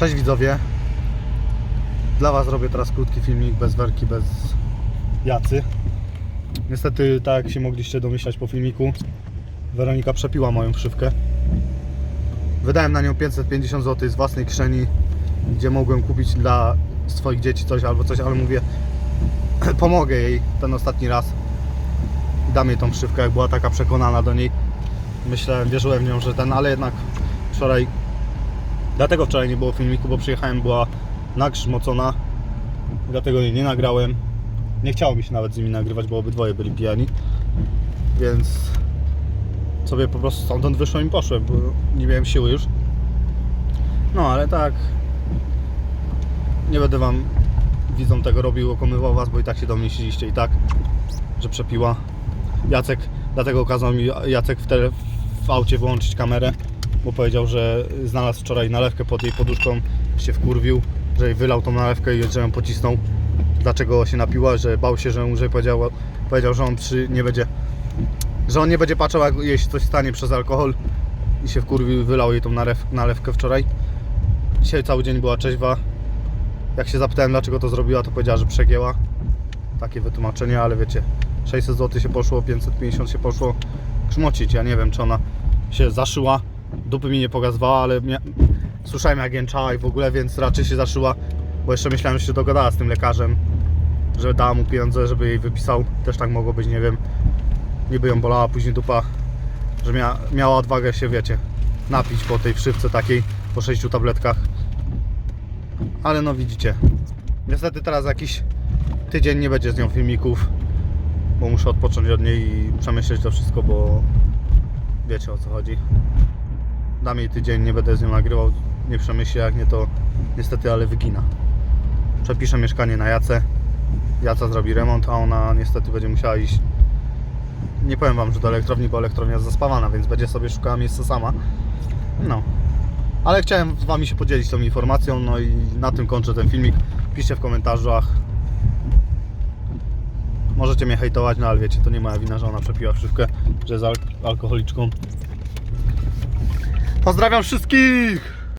Cześć widzowie. Dla Was robię teraz krótki filmik bez werki, bez jacy. Niestety, tak jak się mogliście domyślać po filmiku, Weronika przepiła moją wszywkę. Wydałem na nią 550 zł z własnej kieszeni, gdzie mogłem kupić dla swoich dzieci coś albo coś, ale mówię, pomogę jej ten ostatni raz. Dam jej tą wszywkę, jak była taka przekonana do niej. Myślałem, wierzyłem w nią, że ten, ale jednak wczoraj Dlatego wczoraj nie było filmiku, bo przyjechałem, była nagrzmocona. Dlatego jej nie nagrałem. Nie chciało mi się nawet z nimi nagrywać, bo obydwoje byli pijani. Więc sobie po prostu stamtąd wyszłem i poszłem, bo nie miałem siły już. No ale tak. Nie będę wam widzą tego robił, okłamywał was, bo i tak się domyśliliście i tak, że przepiła. Jacek, dlatego kazał mi Jacek w, tele, w aucie wyłączyć kamerę, bo powiedział, że znalazł wczoraj nalewkę pod jej poduszką, się wkurwił, że jej wylał tą nalewkę i że ją pocisnął. Dlaczego się napiła, że bał się, że, że powiedział, powiedział, że on przy, nie będzie, że on nie będzie patrzał, jak jej się coś stanie przez alkohol i się wkurwił wylał jej tą nalew, nalewkę wczoraj. Dzisiaj cały dzień była trzeźwa. Jak się zapytałem, dlaczego to zrobiła, to powiedziała, że przegięła. Takie wytłumaczenie, ale wiecie, 600 zł się poszło, 550 się poszło grzmocić. Ja nie wiem, czy ona się zaszyła, dupy mi nie pokazywała, ale mia... słyszałem jak jęczała i w ogóle, więc raczej się zaszyła, bo jeszcze myślałem, że się dogadała z tym lekarzem, że dała mu pieniądze, żeby jej wypisał. Też tak mogło być, nie wiem. Niby ją bolała, później dupa, że mia... miała odwagę się, wiecie, napić po tej wszywce takiej, po 6 tabletkach. Ale no widzicie, niestety teraz jakiś tydzień nie będzie z nią filmików, bo muszę odpocząć od niej i przemyśleć to wszystko, bo wiecie o co chodzi. Dam jej tydzień, nie będę z nią nagrywał, nie przemyślę, jak nie to niestety, ale wygina. Przepiszę mieszkanie na Jace, Jaca zrobi remont, a ona niestety będzie musiała iść nie powiem wam, że do elektrowni, bo elektrownia jest zaspawana, więc będzie sobie szukała miejsca sama. No. Ale chciałem z wami się podzielić tą informacją, no i na tym kończę ten filmik. Piszcie w komentarzach. Możecie mnie hejtować, no ale wiecie, to nie moja wina, że ona przepiła wszywkę, że jest al- alkoholiczką. Pozdrawiam wszystkich!